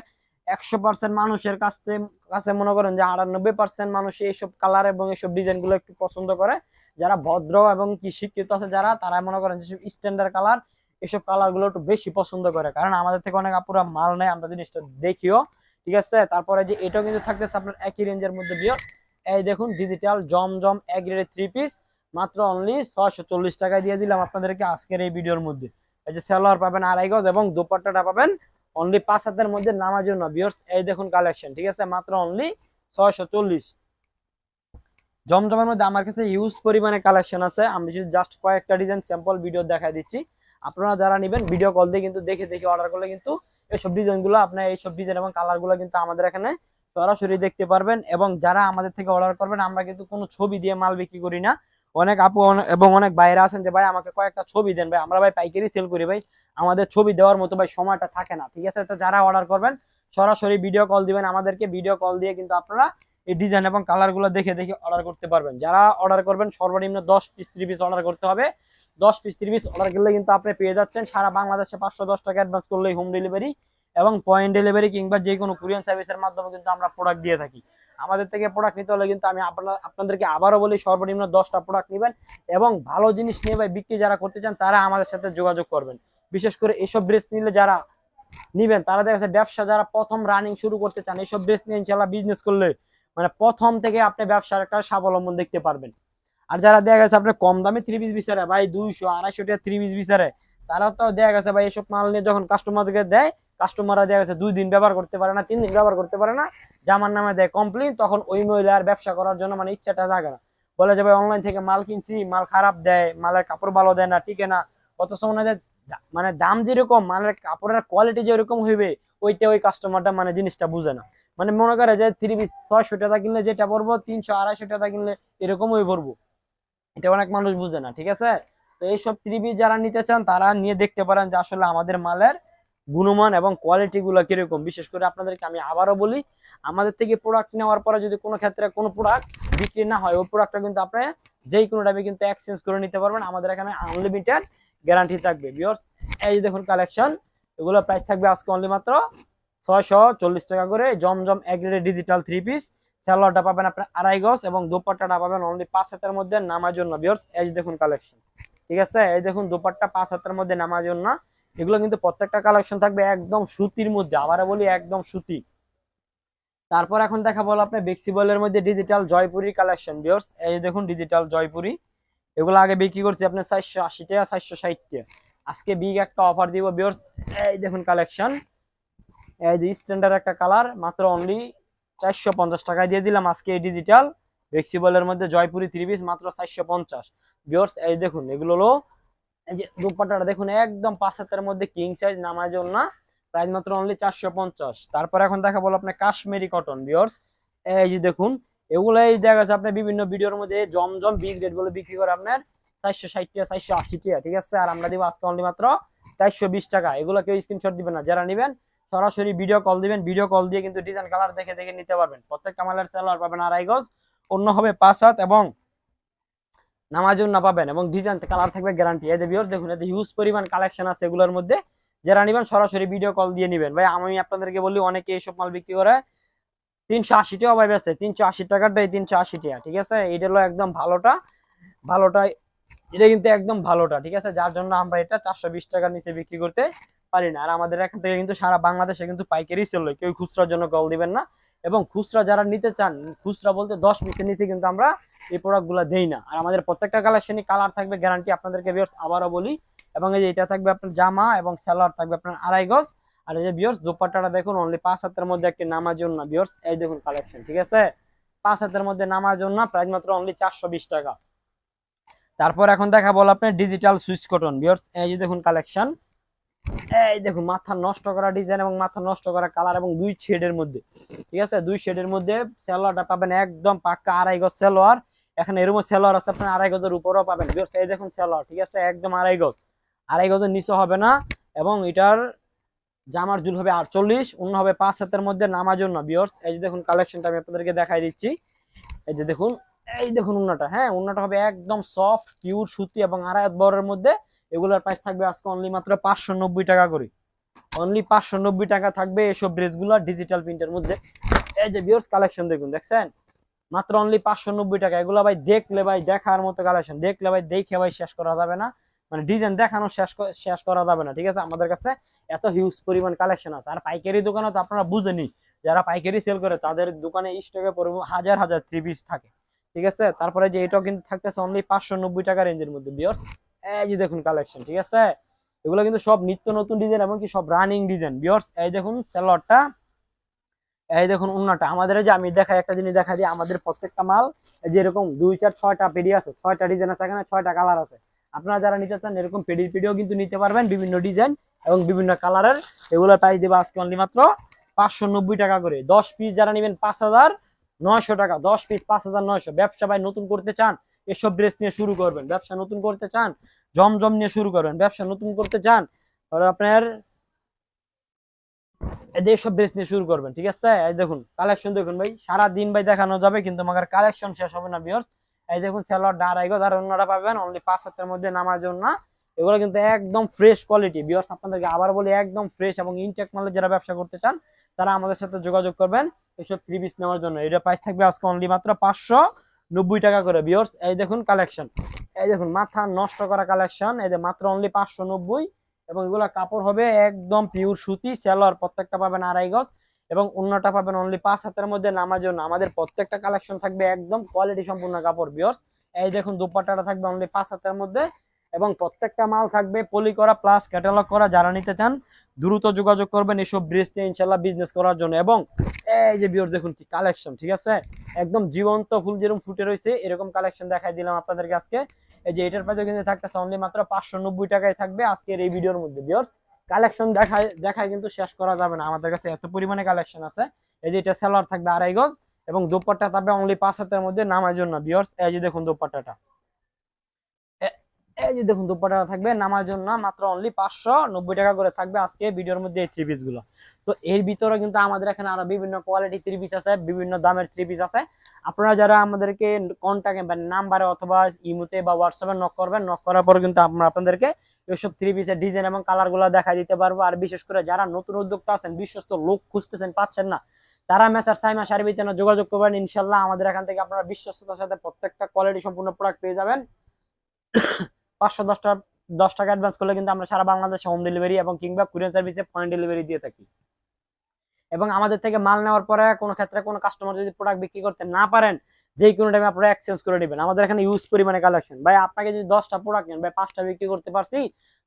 একশো পার্সেন্ট মানুষের কাছে কাছে মনে করেন যে আটানব্বই পার্সেন্ট মানুষ এইসব কালার এবং এইসব ডিজাইনগুলো একটু পছন্দ করে। যারা ভদ্র এবং কি শিক্ষিত আছে যারা, তারা মনে করেন যেসব স্ট্যান্ডার্ড কালার এসব কালারগুলো একটু বেশি পছন্দ করে। কারণ আমাদের থেকে অনেক আপুরা মাল নেয়, আমরা জিনিসটা দেখিও, ঠিক আছে? তারপরে যে এটাও কিন্তু থাকতেছে আপনার একই রেঞ্জের মধ্যে বিয় এই দেখুন ডিজিটাল জমজম, এক গ্রেডের থ্রি পিস মাত্র অনলি ছয়শো চল্লিশ টাকায় দিয়ে দিলাম আপনাদেরকে আজকের এই ভিডিওর মধ্যে। এই যে সেলোয়ার পাবেন আড়াই গজ এবং দুপাট্টাটা পাবেন অনলি পাঁচ হাতের মধ্যে নামার জন্য। বিয়ার্স এই দেখুন কালেকশন ঠিক আছে? মাত্র অনলি ছয়শো চল্লিশ। জমজমের মধ্যে আমার কাছে ইউজ পরিমাণে কালেকশন আছে। আমি যদি জাস্ট কয়েকটা ডিজাইন স্যাম্পল ভিডিও দেখাই দিচ্ছি। আপনারা যারা নেবেন ভিডিও কল দিয়ে কিন্তু দেখে দেখে অর্ডার করলে কিন্তু এইসব ডিজাইনগুলো আপনার এইসব ডিজাইন এবং কালারগুলো কিন্তু আমাদের এখানে সরাসরি দেখতে পারবেন। এবং যারা আমাদের থেকে অর্ডার করবেন, আমরা কিন্তু কোনো ছবি দিয়ে মাল বিক্রি করি না। অনেক আপু এবং অনেক বাইরে আছেন যে, ভাই, আমাকে কয়েকটা ছবি দেন, ভাই। আমরা, ভাই, পাইকারি সেল করি, ভাই। আমাদের ছবি দেওয়ার মতো, ভাই, সময়টা থাকে না, ঠিক আছে? তো যারা অর্ডার করবেন, সরাসরি ভিডিও কল দিবেন। আমাদেরকে ভিডিও কল দিয়ে কিন্তু আপনারা এই ডিজাইন এবং কালারগুলো দেখে দেখে অর্ডার করতে পারবেন। যারা অর্ডার করবেন, সর্বনিম্ন দশ পিস ত্রিশ পিস অর্ডার করতে হবে। দশ পিস ত্রিশ পিস অর্ডার করলে কিন্তু আপনি পেয়ে যাচ্ছেন সারা বাংলাদেশে পাঁচশো দশ টাকা অ্যাডভান্স করলেই হোম ডেলিভারি এবং পয়েন্ট ডেলিভারি কিংবা যে কোনো কুরিয়ার সার্ভিসের মাধ্যমে কিন্তু আমরা প্রোডাক্ট দিয়ে থাকি। আমাদের থেকে প্রোডাক্ট নিতে হলে কিন্তু আমি আপনাদেরকে আবারও বলি, সর্বনিম্ন দশটা প্রোডাক্ট নেবেন এবং ভালো জিনিস নিয়ে ভাই বিক্রি যারা করতে চান, তারা আমাদের সাথে যোগাযোগ করবেন। বিশেষ করে এসব ড্রেস নিলে যারা নিবেন, তারা দেখা যাচ্ছে ব্যবসা যারা প্রথম রানিং শুরু করতে চান এইসব ড্রেস নিয়ে ইনশাল্লাহ বিজনেস করলে মানে প্রথম থেকে আপনি ব্যবসার একটা স্বাবলম্বন দেখতে পারবেন। আর যারা দেখা গেছে আপনি কম দামে থ্রি পিস বিচারে, ভাই দুইশো, আড়াইশো টাকা থ্রি পিস বিচারে তারা তো দেখা গেছে ভাই এসব মাল নিয়ে যখন কাস্টমারদেরকে দেয় কাস্টমাররা দেখা গেছে দুই দিন ব্যবহার করতে পারে না, তিন দিন ব্যবহার করতে পারে না, জামার নামে দেয় কমপ্লেন তখন ওই মহিলার ব্যবসা করার জন্য মানে ইচ্ছাটা জাগে না। বলে যে, ভাই অনলাইন থেকে মাল কিনছি, মাল খারাপ দেয়, মালের কাপড় ভালো দেয় না, টিকে না। কত সময় মানে দাম যেরকম, মালের কাপড়ের কোয়ালিটি যেরকম হইবে, ওইটা ওই কাস্টমারটা মানে জিনিসটা বুঝে না। মানে মনে করে যে থ্রি পিস ছয়শো টাকা কিনলে যেটা পড়ব তিনশো, আড়াইশো টাকা কিনলে এরকমই পড়ব এটা অনেক মানুষ বুঝে না, ঠিক আছে? তো এইসব থ্রি পিস যারা নিতে চান, তারা নিয়ে দেখতে পারেন যে, আসলে আমাদের মালের গুণমান এবং কোয়ালিটি গুলো কীরকম? বিশেষ করে আপনাদেরকে আমি আবারও বলি, আমাদের থেকে প্রোডাক্ট নেওয়ার পরে যদি কোনো ক্ষেত্রে কোনো প্রোডাক্ট বিক্রি না হয়, ওই প্রোডাক্টটা কিন্তু আপনি যেই কোনো টাইমে কিন্তু এক্সচেঞ্জ করে নিতে পারবেন। আমাদের এখানে আনলিমিটেড গ্যারান্টি থাকবে। বিয়র্স এই যে দেখুন কালেকশন এগুলো প্রাইস থাকবে আজকে অনলি মাত্র ছয়শো চল্লিশ টাকা করে। Zamzam A graded digital three piece স্যালোয়ারটা পাবেন আপনার আড়াই গজ এবং দোপাট্টাটা পাবেন অনলি পাঁচ হাতের মধ্যে নামার জন্য। বিয়র্স এই দেখুন কালেকশন ঠিক আছে? এই দেখুন দোপাট্টা পাঁচ হাতের মধ্যে নামার জন্য এগুলো কিন্তু প্রত্যেকটা কালেকশন থাকবে একদম সুতির মধ্যে, আবারও বলি একদম সুতি। তারপর এখন দেখা বলো আপনি বেক্সিবলের মধ্যে ডিজিটাল জয়পুরি কালেকশন বিয়র্স এই দেখুন ডিজিটাল জয়পুরি। এগুলো আগে বিক্রি করছি আপনার চারশো আশি টাকা, চারশো ষাট আজকে বিগ একটা অফার দিব বিয়র্স এই দেখুন কালেকশন এই যে স্ট্যান্ডার্ড একটা কালার মাত্র অনলি চারশো পঞ্চাশ টাকায় দিয়ে দিলাম আজকে এই ডিজিটাল ফ্লেক্সিবলের মধ্যে জয়পুরি থ্রি পিস মাত্র চারশো পঞ্চাশ। বিয়র্স এই দেখুন, এগুলো হলো যে দুপাট্টাটা দেখুন, একদম পাঁচ হাতের মধ্যে কিং সাইজ নামার জন্য প্রাইস মাত্র অনলি চারশো পঞ্চাশ। তারপর এখন দেখা বলো আপনার কাশ্মীরি কটন বিয়র্স এই যে দেখুন, এগুলো এই দেখা যাচ্ছে আপনার বিভিন্ন ভিডিওর মধ্যে জমজম বিগ রেট বলে বিক্রি করে আপনার চারশো ষাট টাকা, চারশো আশি টাকা, ঠিক আছে? আর আমরা দিব আজকে অনলি মাত্র চারশো বিশ টাকা। এগুলো কেউ স্ক্রিনশট দিবেন না। যারা নেবেন, সরাসরি ভিডিও কল দিবেন। ভিডিও কল দিয়ে কিন্তু ডিজাইন কালার দেখে দেখে নিতে পারবেন। প্রত্যেকটা মালের সেলার পাবেন আড়াই গজ, অন্য হবে পাঁচ হাত এবং নামাজুন না পাবেন এবং ডিজাইন কালার থাকবে গ্যারান্টি এই ভিউর দেখুন এতে হিউজ পরিমাণ কালেকশন আছে এগুলোর মধ্যে। যারা নেবেন, সরাসরি ভিডিও কল দিয়ে নেবেন। ভাই, আমি আপনাদেরকে বলি, অনেকে এইসব মাল বিক্রি করে তিনশো আশি টাকা ভাই বেছে তিনশো আশি টাকাটাই তিনশো আশি টাকা, ঠিক আছে? এটা হলো একদম ভালোটা। ভালোটা, এটা কিন্তু একদম ভালোটা, ঠিক আছে? যার জন্য আমরা এটা চারশো বিশ টাকার নিচে বিক্রি করতে পারি না। আর আমাদের এখান থেকে কিন্তু সারা বাংলাদেশে কিন্তু পাইকারি হয়। কেউ খুচরার জন্য কল দিবেন না। এবং খুচরা যারা নিতে চান, খুচরা বলতে দশ পিসের নিচে কিন্তু আমরা এই প্রোডাক্টগুলো দেই না। আর আমাদের প্রত্যেকটা কালেকশনই কালার থাকবে গ্যারান্টি আপনাদেরকে বিয়ার্স আবারও বলি। এবং এই যে এটা থাকবে আপনার জামা এবং সালোয়ার থাকবে আপনার আড়াই গজ। আর এই যে বিয়ার্স দোপাট্টাটা দেখুন অনলি পাঁচ হাতের মধ্যে একটি নামার জন্য। বিয়ার্স এই দেখুন কালেকশন ঠিক আছে? পাঁচ হাতের মধ্যে নামার জন্য প্রাইস মাত্র অনলি চারশো বিশ টাকা। তারপর এখন দেখা বল আপনার ডিজিটাল সুইচ কটন বিয়ার্স এই যে দেখুন কালেকশন এই দেখুন মাথা নষ্ট করা ডিজাইন এবং মাথা নষ্ট করা কালার এবং দুই শেডের মধ্যে। ঠিক আছে? দুই শেডের মধ্যে সেলোয়ারটা পাবেন একদম পাক্কা আড়াই গজ সালোয়ার এখানে এরকম সালোয়ার আছে, আপনার আড়াই গজের উপরেও পাবেন। এই দেখুন সালোয়ার ঠিক আছে? একদম আড়াই গজ। আড়াই গজের নিচে হবে না এবং এটার জামার জুল হবে আটচল্লিশ অন্য হবে পাঁচ হাতের মধ্যে নামার জন্য। বিয়ার্স এই যে দেখুন কালেকশনটা আমি আপনাদেরকে দেখাই দিচ্ছি। এই যে দেখুন, এই দেখুন উন্নাটা হ্যাঁ? উন্নাটা হবে একদম সফট পিওর সুতি এবং আড়াই বরের মধ্যে এগুলোর প্রাইস থাকবে আজকে অনলি মাত্র পাঁচশো নব্বই টাকা করে। অনলি পাঁচশো নব্বই টাকা থাকবে এসব ড্রেসগুলো ডিজিটাল প্রিন্টের মধ্যে। এই যে বিয়ার্স কালেকশন দেখুন, দেখছেন? মাত্র অনলি পাঁচশো নব্বই টাকা। এগুলো ভাই দেখলে ভাই দেখার মতো কালেকশন দেখলে ভাই দেখে ভাই শেষ করা যাবে না। মানে ডিজাইন দেখানো শেষ শেষ করা যাবে না, ঠিক আছে? আমাদের কাছে এত হিউজ পরিমাণ কালেকশন আছে। আর পাইকারি দোকানে তো আপনারা বুঝেনি যারা পাইকারি সেল করে, তাদের দোকানে স্টকে হাজার হাজার থ্রি পিস থাকে, ঠিক আছে? তারপরে যে এটাও কিন্তু থাকতেছে অনলি পাঁচশো নব্বই টাকা রেঞ্জের মধ্যে বিয়ার্স এই যে দেখুন কালেকশন ঠিক আছে? এগুলো কিন্তু সব নিত্য নতুন ডিজাইন এবং কি সব রানিং ডিজাইন বিয়ার্স এই দেখুন সেলরটা এই দেখুন উন্নাটা আমাদের যে আমি দেখাই, একটা জিনিস দেখা দিই, আমাদের প্রত্যেকটা মাল, এই যে এরকম দুই চার, ছয়টা পেডি আছে, ছয়টা ডিজাইন আছে এখানে, ছয়টা কালার আছে। আপনারা যারা নিতে চান, এরকম পেডি পেডিও কিন্তু নিতে পারবেন, বিভিন্ন ডিজাইন এবং বিভিন্ন কালারের এগুলোর প্রাইস দেবো আজকে অনলি মাত্র পাঁচশো নব্বই টাকা করে। দশ পিস যারা নেবেন, পাঁচ হাজার নয়শো টাকা। দশ পিস পাঁচ হাজার নয়শো। ব্যবসা ভাই নতুন করতে চান এসব ড্রেস নিয়ে শুরু করবেন। ব্যবসা নতুন করতে চান, জমজম নিয়ে শুরু করবেন। ব্যবসা নতুন করতে চান আপনার এদের সব ড্রেস নিয়ে শুরু করবেন, ঠিক আছে? এই দেখুন কালেকশন দেখুন ভাই সারা দিন ভাই দেখানো যাবে, কিন্তু আমার কালেকশন শেষ হবে না বিয়ার্স এই দেখুন সেলর ডারাই গো আর অন্যরা পাবেন অনলি পাঁচ হাতের মধ্যে নামার জন্য। এগুলো কিন্তু একদম ফ্রেশ কোয়ালিটি বিয়ার্স আপনাদেরকে আবার বলি, একদম ফ্রেশ এবং ইনটেক মালের যারা ব্যবসা করতে চান, তারা আমাদের সাথে যোগাযোগ করবেন এইসব থ্রি পিস নেওয়ার জন্য। এটা প্রাইস থাকবে আজকে অনলি মাত্র পাঁচশো। নব্বই টাকা করে বিয়ার্স এই দেখুন কালেকশন এই দেখুন, মাথা নষ্ট করা কালেকশন এই যে মাত্র অনলি পাঁচশো নব্বই। এবং এগুলো কাপড় হবে একদম পিওর সুতি সেলর প্রত্যেকটা পাবেন আড়াই গজ। এবং অন্যটা পাবেন অনলি পাঁচ হাতের মধ্যে নামার জন্য। আমাদের প্রত্যেকটা কালেকশন থাকবে একদম কোয়ালিটি সম্পূর্ণ কাপড় বিয়স এই দেখুন, দুপাট্টাটা থাকবে অনলি পাঁচ হাতের মধ্যে। এবং প্রত্যেকটা মাল থাকবে পলি করা প্লাস ক্যাটালগ করা। যারা নিতে চান দ্রুত যোগাযোগ করবেন এসব ড্রেস নিয়ে ইনশাল্লাহ বিজনেস করার জন্য। এবং এই যে বিয়র দেখুন কি কালেকশন ঠিক আছে? একদম জীবন্ত ফুল যেরকম ফুটে রয়েছে, এরকম কালেকশন দেখাই দিলাম আপনাদেরকে আজকে। এই যে এটার প্রাইসও কিন্তু থাকতেছে অনলি মাত্র পাঁচশো নব্বই টাকায় থাকবে আজকের এই ভিডিওর মধ্যে। বিয়র্স কালেকশন দেখায় দেখায় কিন্তু শেষ করা যাবে না। আমাদের কাছে এত পরিমাণে কালেকশন আছে। এই যে এটা সেলার থাকবে আড়াই গজ এবং দোপাট্টা থাকবে অনলি পাঁচ হাতের মধ্যে, নামার জন্য। বিয়ার্স এই যে দেখুন দোপাট্টাটা। এই যে দেখুন দোপাট্টা থাকবে নামার জন্য মাত্র অনলি পাঁচশো নব্বই টাকা করে থাকবে আজকে ভিডিওর মধ্যে এই থ্রি পিসগুলো। তো এর ভিতরে কিন্তু আমাদের এখানে আরও বিভিন্ন কোয়ালিটি থ্রি পিস আছে, বিভিন্ন দামের থ্রি পিস আছে। আপনারা যারা আমাদেরকে কন্ট্যাক্টে নাম্বারে অথবা ইমোতে বা হোয়াটসঅ্যাপে নক করবেন নক করার পর কিন্তু আমরা আপনাদেরকে এইসব থ্রি পিসের ডিজাইন এবং কালারগুলো দেখা দিতে পারব। আর বিশেষ করে যারা নতুন উদ্যোক্তা আছেন, বিশ্বস্ত লোক খুঁজতেছেন, পাচ্ছেন না, তারা মেসার সাইমা সার্ভিসে যোগাযোগ করবেন। ইনশাল্লাহ আমাদের এখান থেকে আপনারা বিশ্বস্ততার সাথে প্রত্যেকটা কোয়ালিটি সম্পূর্ণ প্রোডাক্ট পেয়ে যাবেন। পাঁচশো দশটা দশ টাকা অ্যাডভান্স করলে কিন্তু আমরা সারা বাংলাদেশে হোম ডেলিভারি এবং কিংবা কুরিয়ার সার্ভিসে পয়েন্ট ডেলিভারি দিয়ে থাকি। এবং আমাদের থেকে মাল নেওয়ার পরে কোনো ক্ষেত্রে কোনো কাস্টমার যদি প্রোডাক্ট বিক্রি করতে না পারেন, যে কোনো টাইমে আপনারা এক্সচেঞ্জ করে নেবেন। আমাদের এখানে ইউজ পরিমাণে কালেকশন ভাই, আপনাকে যদি দশটা প্রোডাক্ট নেন, ভাই, পাঁচটা বিক্রি করতে পারছি,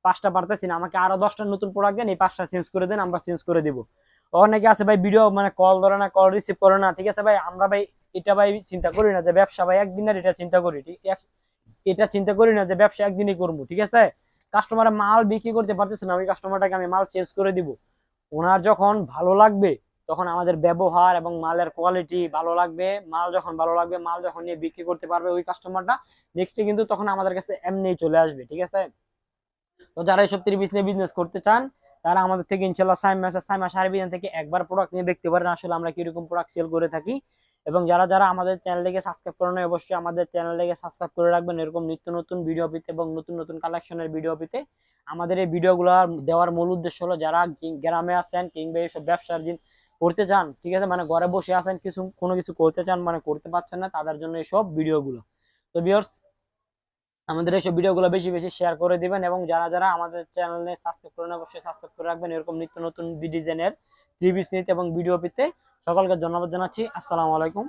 পাঁচটা পারতেছি না। আমাকে আরও দশটা নতুন প্রোডাক্ট দেন, এই পাঁচটা চেঞ্জ করে দেন, আমরা চেঞ্জ করে দিব। অনেকে আছে, ভাই ভিডিও মানে কল ধরে না কল রিসিভ করে না। ঠিক আছে, ভাই, আমরা, ভাই, এটা, ভাই, চিন্তা করি না যে ব্যবসা, ভাই, একদিনের এটা চিন্তা করি, ঠিক? এটা চিন্তা করি না যে ব্যবসা একদিনই করব, ঠিক আছে? কাস্টমার মাল বিক্রি করতে পারতেছে না, আমি কাস্টমারটাকে আমি মাল চেঞ্জ করে দিব। ওনার যখন ভালো লাগবে, তখন আমাদের ব্যবহার এবং মালের কোয়ালিটি ভালো লাগবে, মাল যখন ভালো লাগবে, মাল যখন নিয়ে বিক্রি করতে পারবে ওই কাস্টমারটা নেক্সটে কিন্তু তখন আমাদের কাছে এমনিই চলে আসবে, ঠিক আছে? তো যারা এইসব ত্রিপিস নিয়ে বিজনেস করতে চান, তারা আমাদের থেকে ইনশাল্লাহ সাইম সাইমা সার্ভিস থেকে একবার প্রোডাক্ট নিয়ে দেখতে পারেন, আসলে আমরা কীরকম প্রোডাক্ট সেল করে থাকি। এবং যারা যারা আমাদের চ্যানেলটিকে সাবস্ক্রাইব করে নেয় অবশ্যই আমাদের চ্যানেলটিকে সাবস্ক্রাইব করে রাখবেন। এরকম নিত্য নতুন ভিডিও পেতে এবং নতুন নতুন কালেকশনের ভিডিও পেতে। আমাদের এই ভিডিওগুলো দেওয়ার মূল উদ্দেশ্য হলো যারা গ্রামে আছেন কিংবা এইসব ব্যবসার দিন করতে চান, ঠিক আছে? মানে ঘরে বসে আছেন, কিছু, কোনো কিছু করতে চান মানে করতে পারছেন না, তাদের জন্য এইসব ভিডিওগুলো তো ভিউয়ার্স আমাদের এইসব ভিডিওগুলো বেশি বেশি শেয়ার করে দিবেন এবং যারা যারা আমাদের চ্যানেলে সাবস্ক্রাইব করেন অবশ্যই সাবস্ক্রাইব করে রাখবেন। এরকম নিত্য নতুন ডিজাইনের টিভি নিতে এবং ভিডিও পেতে। সকলকে ধন্যবাদ জানাচ্ছি। আসসালামু আলাইকুম।